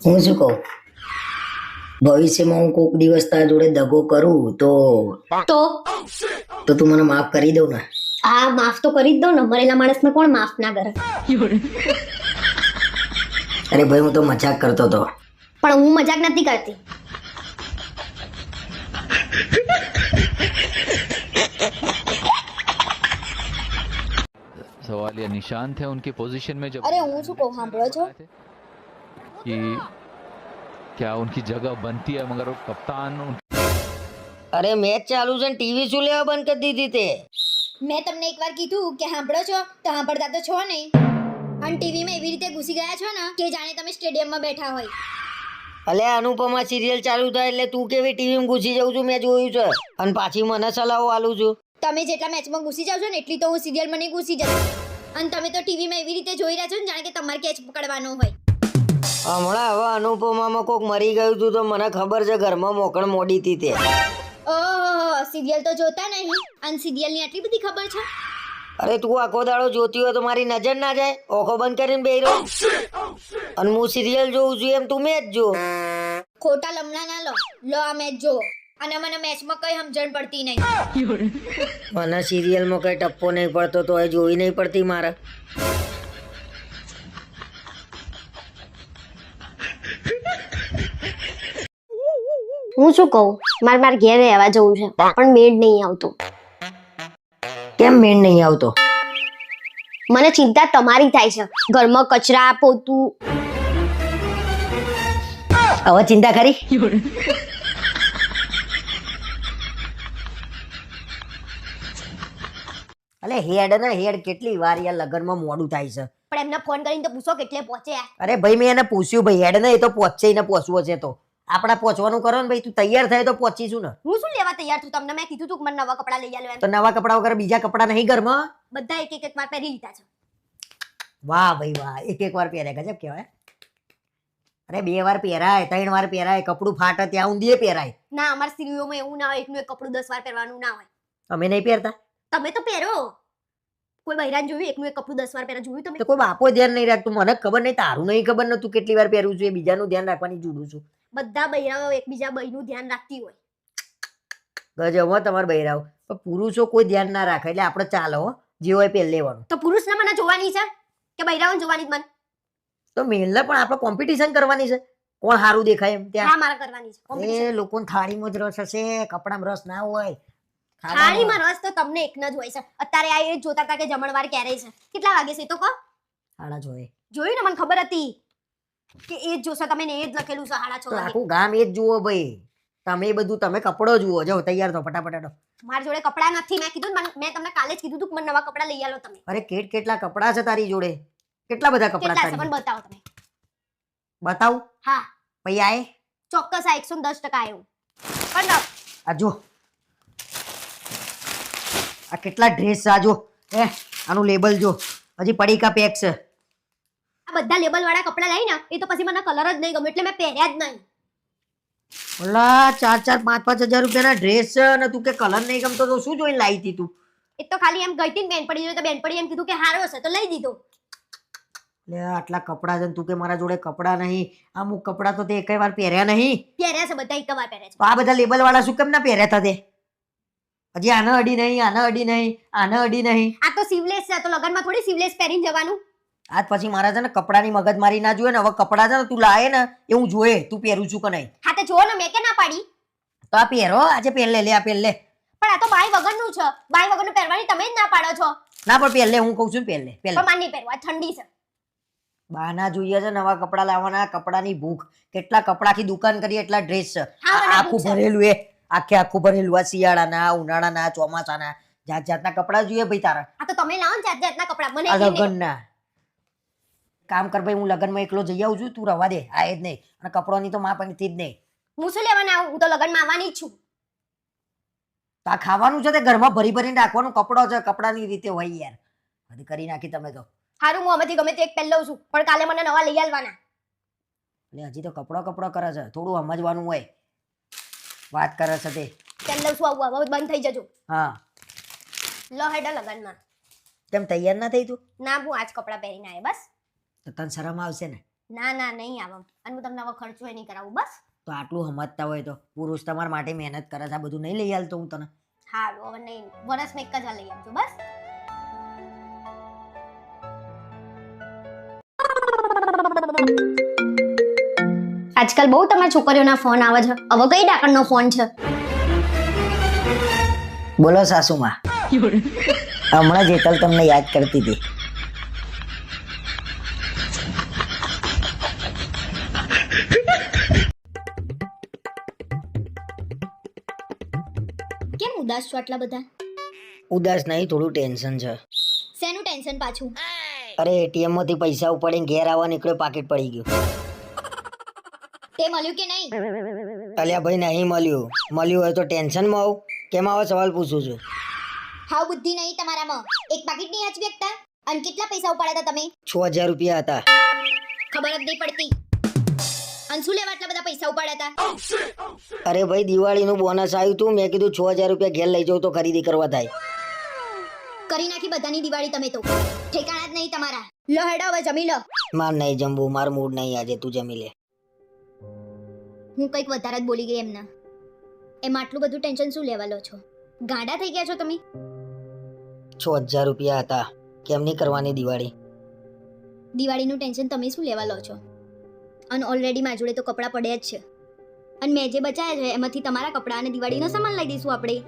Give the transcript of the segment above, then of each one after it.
હું શું કહું ભવિષ્યમાં હું કોક દિવસ તારા જોડે દગો કરું તો તો તો તું મને માફ કરી દઉં ને આ માફ તો કરી જ દો ને મરેલા માણસને કોણ માફ ના કરે અરે ભાઈ હું તો મજાક કરતો હતો પણ હું મજાક નથી કરતી सवाल ये निशान थे उनकी पोजीशन में जब અરે હું શું કહું સાંભળો છો कि क्या उनकी जगह बनती है मगर वो कप्तान उन- અરે મેચ ચાલુ છે ને ટીવી શું લેવા બંધ કરી દીધી તે મેં તમને એકવાર કીધું કે સાંભળો છો તો સાંભળતા તો છો નહીં અને ટીવીમાં એવી રીતે ઘૂસી ગયા છો ને કે જાણે તમે સ્ટેડિયમમાં બેઠા હોય અલે અનુપમા સિરિયલ ચાલુ થાય એટલે તું કેવી ટીવીમાં ઘૂસી જાઉં છું મેં જોયું છે અને પાછી મને સલાહો આલું છું તમે જેટલા મેચમાં ઘૂસી જાવ છો ને એટલી તો હું સિરિયલમાં નહીં ઘૂસી જતી અને તમે તો ટીવીમાં એવી રીતે જોઈ રહ્યા છો ને જાણે કે તમારે કેચ પકડવાનો હોય હમણાં હવે અનુપમામાં કોક મરી ગયું તું તો મને ખબર છે ઘરમાં મોકળ મોડી હતી તે. ઓહો સિરિયલ તો જોતા નહીં. અને સિરિયલની આટલી બધી ખબર છે? અરે તું આખો દાડો જોતી હોય તો મારી નજર ના જાય. ઓખો બંધ કરીને બેહી રહો. અને હું સિરિયલ જોઉં છું એમ તું મેચ જો ખોટા લમણા ના લો. લો આ મેચ જો અને મને મેચમાં કઈ સમજણ પડતી નહીં. મને સિરિયલમાં કઈ ટપ્પો નહીં પડતો તો એ જોઈ નહીં પડતી મારે. હું શું કહું? મારે મારે ઘેર રહેવા જવું છે. પણ મેડ નહીં આવતું. કેમ મેળ નહીં આવતો? મને ચિંતા તમારી થાય છે. ઘરમાં કચરા પોતું હવે ચિંતા કરી? અલે હેડ ને હેડ કેટલી વાર યાર લગનમાં મોડું થાય છે. પણ એમને ફોન કરીને તો પૂછો કેટલે પહોંચે અરે ભાઈ મેં એને પૂછ્યું ભાઈ હેડ ને એ તો પહોંચે ને પહોંચવો છે તો. આપણા પહોંચવાનું કરો ને ભાઈ તું તૈયાર થાય તો પહોંચીશું ને. હું શું લેવા તૈયાર છું? તમને મેં કીધું તું મને નવા કપડાં લઈ આલો એમ. તો નવા કપડા વગર બીજા કપડા નહીં ઘરમાં? બધા એક એક એક વાર પહેરી લીધા છે. વાહ ભાઈ વાહ એક એક વાર પહેરે ગજબ કહેવાય. અરે બે વાર પહેરાય ત્રણ વાર પહેરાય કપડું ફાટે ત્યાં ઊંધીએ પહેરાય. ના અમાર સ્ત્રીઓમાં એવું ના હોય એકનું એક કપડું દસ વાર પહેરવાનું ના હોય. અમે નહીં પહેરતા. તમે તો પહેરો. કોઈ બૈરાન જોયું એકનું એક કપડું દસ વાર પહેરા જોયું તમે? તો કોઈ બાપો ધ્યાન નહીં રાખતું મને ખબર નહીં તારું નહીં ખબર નતું કેટલી વાર પહેરું છું એ બીજાનું ધ્યાન રાખવાની જુડું છું. બધા બૈરાઓ એકબીજા બૈનું ધ્યાન રાખતી હોય. ગજબ હો તમારે બહેરાવ પણ પુરુષો કોઈ ધ્યાન ના રાખે એટલે આપણે ચાલો હો જે હોય પેલ લેવાનું. તો પુરુષને મને જોવાની છે કે બૈરાઓને જોવાની જ મને? તો મેલને પણ આપણે કોમ્પિટિશન કરવાની છે. કોણ સારું દેખાય એમ ત્યાં? હા મારે કરવાની છે. એ લોકોને થાળીમાં જ રસ હશે કપડામાં રસ ના હોય. થાળીમાં રસ તો તમને એકનો જ હોય છે. અત્યારે આ એ જોતા હતા કે જમણવાર ક્યારે છે. કેટલા વાગે છે તો કહો? સાડા જોઈએ. જોયું ને મને ખબર હતી. કે એ જ જોશે તમે ને એ જ લખેલું છે હાડા તો આખું ગામ એ જ જુઓ ભાઈ. તમે બધું તમે કપડો જુઓ. જો તૈયાર થો ફટાફટ હેડો. મારી જોડે કપડાં નથી. મેં કીધું ને મને- મેં તમને કાલે જ કીધું હતું કે મને નવા કપડાં લઈ આલો તમે. અરે કેટ કેટલા કપડા છે તારી જોડે? કેટલા બધા કપડા કેટલા છે તારી મને બતાવો તમે. બતાવું? હા. પછી આય? ચોક્કસ આ એકસો દસ ટકા આવ્યું પણ આ જો. આ કેટલા ડ્રેસ છે આ જો. એ આનું લેબલ જો. હજી પડીકા પેક છે. આ બધા લેબલ વાળા કપડાં લઈને એ તો પછી મને કલર જ નહીં ગમે એટલે મેં પહેર્યા જ નહીં. ઓલા ચાર ચાર પાંચ પાંચ હજાર રૂપિયાના ડ્રેસ છે અને તું કે કલર નહીં ગમતો તો શું જોઈને લાવી હતી તું? એ તો ખાલી એમ ગઈ હતી ને બેનપડી જોડે તો બેનપડી એમ કીધું કે હારો હશે તો લઈ દીધો. લે આટલા કપડા છે તું કે મારા જોડે કપડા નહીં. અમુક કપડા તો તે એકેય વાર પહેર્યા નહીં. પહેર્યા છે બધા એક વાર પહેર્યા છે. તો આ બધા લેબલ વાળા શું કેમ ના પહેર્યા હતા તે? હજી આને અડી નહીં આને અડી નહીં આને અડી નહીં. આ તો સિવલેસ છે તો લગનમાં થોડી સિવલેસ પહેરીને જવાનું. આજ પછી મારા છે ને કપડાની મગજમારી ના જોઈએ ને હવે કપડા છે ને તું લાવે ને એ હું જોયે તું પહેરું છું કે નહીં? હા તો જો ને મેં કે ના પાડી? તો આ પહેરો આજે પહેર લે આ પહેર લે. પણ આ તો બાય વગરનું છે. બાય વગરનું પહેરવાની તમે જ ના પાડો છો. ના પણ પહેર લે હું કહું છું ને પહેર લે પહેર પણ માની પહેરવા ઠંડી છે. બાના જોઈએ છે નવા કપડા લાવવાના કપડાની ભૂખ. કેટલા કપડાથી દુકાન કરીએ એટલા ડ્રેસ છે આખું ભરેલું એ. આખે આખું ભરેલું આ શિયાળાના ઉનાળાના ચોમાસાના. જાત જાતના કપડા જોઈએ ભાઈ તારા. આ તો તમે લાવો જાત જાતના કપડા મને લગનના. કામ કર ભાઈ હું લગ્નમાં એકલો જઈ આવું છું તું રવા દે આ જ નહીં. અને કપડોની તો માં થી જ નહીં. હું શું લેવાના આવું? હું તો લગ્નમાં આવવાની જ છું. તો આ ખાવાનું છે તે ઘરમાં ભરી ભરીને રાખવાનું કપડો છે કપડાની રીતે હોય યાર. બધી કરી નાખી તમે તો. હારું હું આમાંથી ગમે તે એક પહેલ લઉં છું પણ કાલે મને નવા લઈ આવવાના એટલે હજી તો કપડો કપડો કરે છે થોડું સમજવાનું હોય. વાત કરે છે તે. પહેલ લઉં છું આવું હવે બંધ થઈ જજો. હા. લો હેડો લગનમાં. કેમ તૈયાર ના થઈ તું? ના હું આજ કપડાં પહેરીને આવે બસ. તો તને શરમ આવશે ને? ના ના નહીં આવો. અને હું તમને આવો ખર્ચો નહીં કરાવું બસ? તો આટલું સમજતા હોય તો પુરુષ તમારા માટે મહેનત કરે છે આ બધું નહીં લઈ આવતો હું તને. હા હવે નહીં. વરસમાં એક જ વાર લઈ આવજો બસ? આજકાલ બહુ તમારા છોકરીઓના ફોન આવે છે. હવે કઈ ડાકણનો ફોન છે? બોલો સાસુમાં. હમણાં જેતલ તમને યાદ કરતી હતી. ઉદાસ છો આટલા બધા? ઉદાસ નહીં થોડું ટેન્શન છે. શેનું ટેન્શન પાછું? અરે એટીએમમાંથી પૈસા ઉપાડીને ઘેર આવવા નીકળ્યો પાકીટ પડી ગયું. તે મળ્યું કે નહીં? અલ્યા ભાઈ નહીં મળ્યું. મળ્યું હોય તો ટેન્શનમાં આવું. કેમ આવા સવાલ પૂછું છું? હાવ બુદ્ધિ નહીં તમારામાં. એક પાકીટ નહીં આજ શકતા અને કેટલા પૈસા ઉપાડ્યા હતા તમે? છ હજાર રૂપિયા હતા. ખબર જ નહીં પડતી. અને શું લેવા આટલા બધા પૈસા ઉપાડ્યા હતા? અરે ભાઈ દિવાળીનું બોનસ આવ્યું હતું મેં કીધું છ હજાર રૂપિયા ઘેર લઈ જાઉં તો ખરીદી કરવા થાય. કરી નાખી બધાની દિવાળી તમે તો. ઠેકાણા જ નહીં તમારા. લો હેડો હવે જમી લો. માર નહીં જમવું માર મૂડ નહીં આજે તું જમી લે. હું કંઈક વધારે જ બોલી ગઈ એમના. એમ આટલું બધું ટેન્શન શું લેવા લો છો? ગાંડા થઈ ગયા છો તમે? છ હજાર રૂપિયા હતા. કેમ નહીં કરવાની દિવાળી? દિવાળીનું ટેન્શન તમે શું લેવા લો છો? અને ઓલરેડી મારા જોડે તો કપડાં પડ્યા જ છે. અને મેં જે બચાયા છે એમાંથી તમારા કપડાં અને દિવાળીનો સામાન લઈ દઈશું આપણે.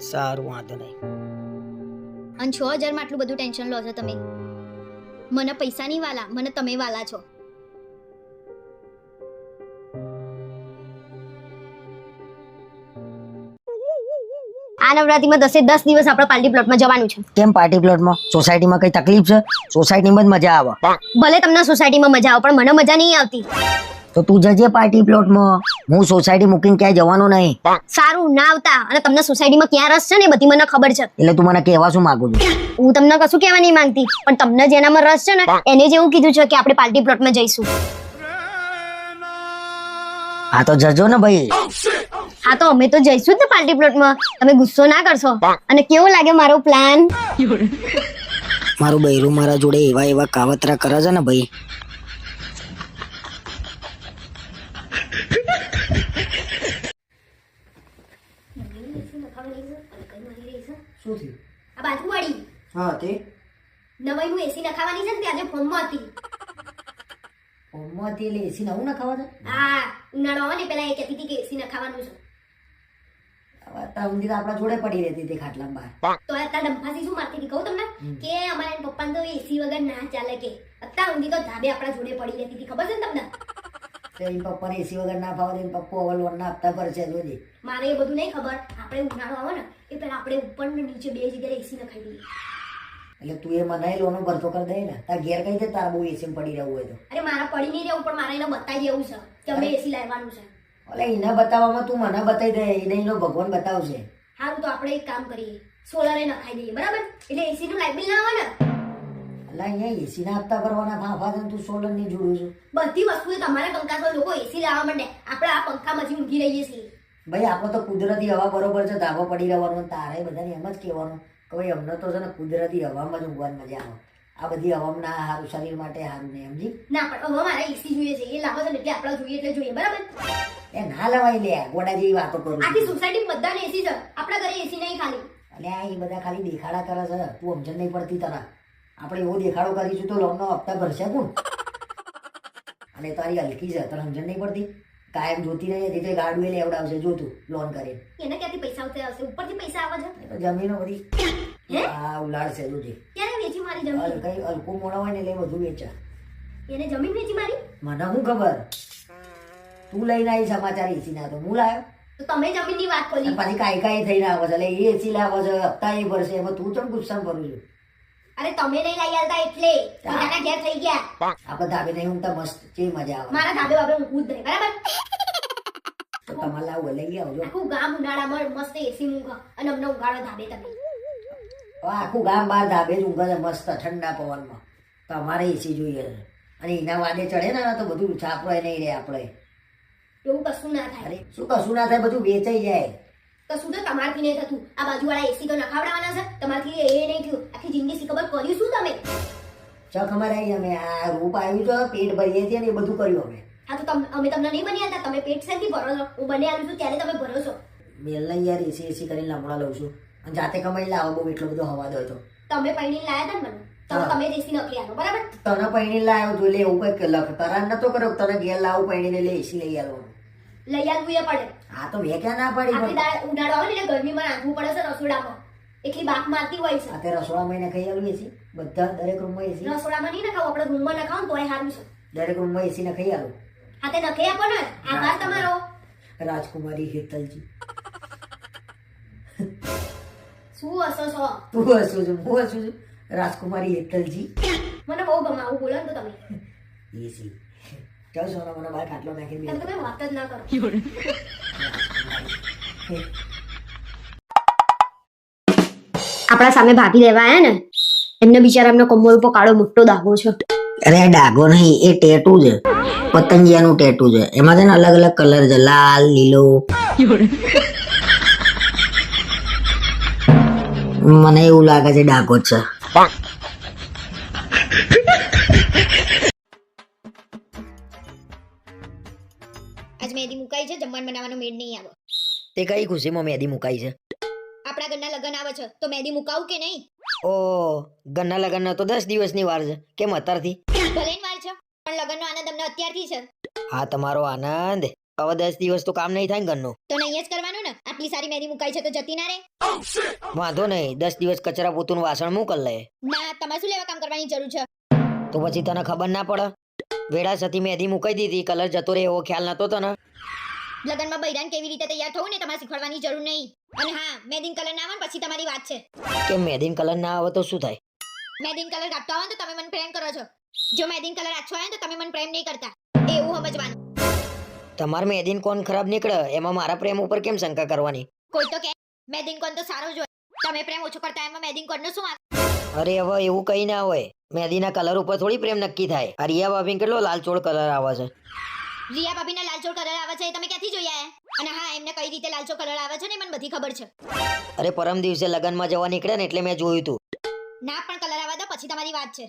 સારું વાંધો નહીં. અને છ હજારમાં આટલું બધું ટેન્શન લો છો તમે. મને પૈસાની વાલા મને તમે વાલા છો. આ નવરાત્રીમાં દસે દસ દિવસ આપણે પાર્ટી પ્લોટમાં જવાનું છે. કેમ પાર્ટી પ્લોટમાં? સોસાયટીમાં કઈ તકલીફ છે? સોસાયટીમાં જ મજા આવે. ભલે તમને સોસાયટીમાં મજા આવે પણ મને મજા નહીં આવતી. તો તું જજે પાર્ટી પ્લોટમાં. હું સોસાયટી મૂકીને ક્યાંય જવાનો નહીં. સારું ના આવતા. અને તમને સોસાયટીમાં ક્યાં રસ છે ને બધી મને ખબર છે. એટલે તું મને કહેવા શું માંગુ છું? હું તમને કશું કહેવા નહીં માંગતી પણ તમને જેનામાં રસ છે ને એને જ એવું કીધું છે કે આપણે પાર્ટી પ્લોટમાં જઈશું. હા તો જજો ને ભાઈ. હા તો અમે તો જઈશું જ ને પાર્ટી પ્લોટમાં. તમે ગુસ્સો ના કરશો. અને કેવો લાગે મારો પ્લાન મારું બૈરું મારા જોડે એવા એવા કાવતરા કરે છે ને ભાઈ. શું આ બાજુવાળી હા તે? એસી નખાવાની છે ને તે આજે ફોનમાં હતી. હોમમાંથી એટલે એસી નવું નખાવા છે? હા ઉનાળો આવે ને પેલા એ કહેતી હતી કે એસી નખાવાનું છે. સુધી આપણા જોડે પડી રહેતી હતી ખાટલા બહાર. તો અત્યારે ડંફાસી શું મારતી હતી? કહું તમને કે અમારા પપ્પાને તો એસી વગર ના ચાલે કે. અત્યાર ઊંધી તો ધાબે આપણા જોડે પડી રહેતી હતી. ખબર છે ને તમને? તો એમ પપ્પાને એસી વગર ના ફાવે એમ પપ્પો હવે લોનના હપ્તા પર છે જોજે મારે એ બધું નહીં ખબર. આપણે ઉનાળો આવે ને એ પેલા આપણે ઉપર ને નીચે બે જગ્યાએ એસી નખાઈ દઈએ એટલે તું એ મને લોનો ભરતો કરી દે ને. તાર ઘેર કઈ દે તાર બહુ એસી પડી રહેવું હોય તો. અરે મારા પડી નહીં રહેવું પણ મારે એને બતાવી દેવું છે કે અમે એસી લાવવાનું છે. એટલે એને બતાવવામાં તું મને બતાવી દે એને એનો ભગવાન બતાવશે સારું તો આપણે એક કામ કરીએ. સોલારે નખાઈ દઈએ બરાબર? એટલે એસી નું લાઇટ બિલ ના આવે ને એટલે અહીંયા એસી ના હપ્તા ભરવાના ફાફા છે તું સોલરની જોડું છું. બધી વસ્તુ તમારા કંકાસમાં લોકો એસી લાવવા માંડે. આપણે આ પંખામાંથી ઊંઘી રહીએ છીએ. ભાઈ આપણે તો કુદરતી હવા બરોબર છે ધાબો પડી રહેવાનું તારે બધાને એમ જ કહેવાનું કે ભાઈ અમને તો છે ને કુદરતી હવામાં જ ઊંઘવાની મજા આવે. આ બધી હવામાં ના સારું શરીર માટે સારું નહીં સમજી? ના પણ હવે મારે એસી જોઈએ છે એ લાવો એટલે આપણે જોઈએ એટલે જોઈએ બરાબર? એ ના લવાય લે ગોડા જેવી વાતો કરું આખી. સોસાયટી બધાને એસી છે આપણા ઘરે એસી નહીં ખાલી. એટલે એ બધા ખાલી દેખાડા કરે છે તું સમજણ નહીં પડતી તારા આપણે એવો દેખાડો કરીશું તો લોનનો હપ્તા ભરશે કોણ? અને તારી હલકી છે તને સમજણ નહીં પડતી? કાયમ જોતી રહી હતી તો ગાડું એ લેવડાવશે જોતું લોન કરીને. એને ક્યાંથી પૈસા આવશે? ઉપરથી પૈસા આવે છે? જમીનો બધી હે? આ ઉલાડશે જોજે મારી જમીન? અલ કઈ હલકું મોડા હોય ને એટલે એ બધું વેચા એને જમીન વેચી મારી? મને શું ખબર? તું લઈને આવી સમાચાર એસી ના તો હું લાવ્યો તો તમે જમીનની વાત કરી પછી કાંઈ કાંઈ થઈને આવે છે એટલે એ એસી લાવો છે હપ્તા એ ભરશે એમાં તું ચમ ગુસ્સા ભરું છું? અરે તમે નહીં લઈ આવતા એટલે. પોતાના ઘેર થઈ ગયા. આપણે ધાબે નહીં ઊંઘતા મસ્ત જે મજા આવે. મારા ધાબે બાબે ઊંઘવું જ નહીં બરાબર? તો તમારે લાવું લઈ આવજો. આખું ગામ ઉનાળામાં મસ્ત એસી ઊંઘ અને અમને ઉગાડો ધાબે તમે. આખું ગામ બહાર ધાબે જ ઊંઘે મસ્ત ઠંડા પવનમાં. તમારે એસી જોઈએ. અને એના વાદે ચડે ને તો બધું છાપરાય નહીં રહે આપણે. એવું કશું ના થાય. શું કશું ના થાય બધું વેચાઈ જાય. કશું તો તમારથી નહીં થતું. આ બાજુવાળા એસી તો નખાવડાવવાના છે. તમારથી એ નહીં થયું. આખી જિંદગી ખબર કર્યું શું તમે? ચક અમારે આવી અમે આ રૂપ આવ્યું તો પેટ ભરીએ છીએ ને એ બધું કર્યું અમે. હા તો તમ- અમે તમને નહીં બની હતા. તમે પેટ શેથી ભરો છો? હું બને આવ્યું છું ત્યારે તમે ભરો છો. મેલના યાર એસી એસી કરીને લમણા લઉં છું. જાતે કમાઈ લાવો બહુ એટલો બધો હવાદો હતો. તો તમે પૈણી લાયા હતા ને મને? તો તમે દેશી નકલી આનો બરાબર? તને પૈણી લાવ્યો તું લે એવું કંઈક લખ. નતો કર્યો તને ઘેર લાવું પૈણીને લે એસી લઈ આવવાનું લઈ આવવું એ પડે. હા તો મેં ક્યાં ના પાડી આટલી પણ? દાળ ઉનાળો આવે ને ગરમીમાં નાખવું પડે છે રસોડામાં. એટલી બાક મારતી હોય છે. રસોડામાં એને ખાઈ આવું એસી બધા દરેક રૂમમાં એસી રસોડામાં નહીં નખાવ આપણે રૂમમાં નખાવ તોય સારું છે. દરેક રૂમમાં એસી ને ખાઈ આવું હા તે નખે આપો ને આભાર તમારો. રાજકુમારી હેતલજી. શું હસો છો? તું હસું છું? હું હસું છું? રાજકુમારી હેતલજી. મને બહુ ગમે આવું બોલો તો તમે. એસી ચાલ સોના મને બહાર ખાટલો નાખી દે તમે વાત જ ના કરો. આપણા સામે ભાભી લેવા આયા ને એમને બિચારા એમનો કમર ઉપર કાળો મોટો દાગો છે. અરે ડાઘો નહીં એ ટેટુ છે. પતંગિયાનું ટેટુ છે. એમાં છે ને અલગ અલગ કલર છે લાલ લીલો. મને એવું લાગે છે ડાકો છે. આજ મહેંદી મુકાઈ છે જમવાનું બનાવવાનો મેડ નહીં આવે. તે કઈ ખુશીમાં મહેંદી મુકાઈ છે? આપણા ઘરના લગ્ન આવે છે તો મહેંદી મુકાવું કે નહીં? ઓ ઘરના લગ્ન તો દસ દિવસની વાર છે. કેમ અત્યારથી? ભલે વાર છે પણ લગ્નનો આનંદ અમને અત્યારથી છે. હા તમારો આનંદ. હવે દસ દિવસ તો કામ નહીં થાય ને ઘરનું. તો નહીં જ કરવાનું ને? આટલી સારી મહેંદી મુકાઈ છે તો જતી ના રે? વાંધો નહીં. દસ દિવસ કચરા પોતું વાસણ મોકલ લે. ના તમારે શું લેવા કામ કરવાની જરૂર છે? તો પછી તને ખબર ના પડે? વેડા સતી મેદી મુકાઈ દીધી. કલર જતો રહે એવો ખ્યાલ નતો તને? લગનમાં બૈરાન કેવી રીતે તૈયાર થવું ને તમારે શીખવાડવાની જરૂર નહીં. અને હા મેદીન કલર ના આવે પછી તમારી વાત છે. કે મેદીન કલર ના આવે તો શું થાય? મેદીન કલર કાપતા આવે તો તમે મને પ્રેમ કરો છો. જો મેદીન કલર આછો આવે તો તમે મને પ્રેમ નહીં કરતા. એવું સમજવાનું. તમારે મહેંદી કોણ ખરાબ નીકળે એમાં મારા પ્રેમ ઉપર કેમ શંકા કરવાની? કોઈ તો કે મહેંદી કોણ તો સારો જ હોય. તમે પ્રેમ ઓછો કરતા એમાં મહેંદી નું શું? અરે હવે એવું કઈ ના હોય. મહેંદીના કલર ઉપર થોડી પ્રેમ નક્કી થાય. આ રિયા ભાભી કેટલો લાલચોળ કલર આવે છે. રિયા ભાભીના લાલચોળ કલર આવે છે એ તમે ક્યાંથી જોયા અને હા એમને કઈ રીતે લાલચો કલર આવે છે ને મને બધી ખબર છે. અરે પરમ દિવસે લગનમાં જવા નીકળ્યા ને એટલે મેં જોયું તું. ના પણ કલર આવે તો પછી તમારી વાત છે.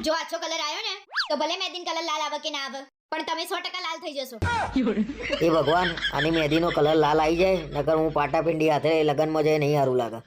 જો આછો કલર આવ્યો ને તો ભલે મેદીન કલર લાલ આવે કે ના આવે. પણ તમે સો ટકા લાલ થઈ જશો. એ ભગવાન, આની મહેંદીનો કલર લાલ આવી જાય, નકર હું પાટાપિંડી હાથે લગ્નમાં જઈ નહીં સારું લાગે.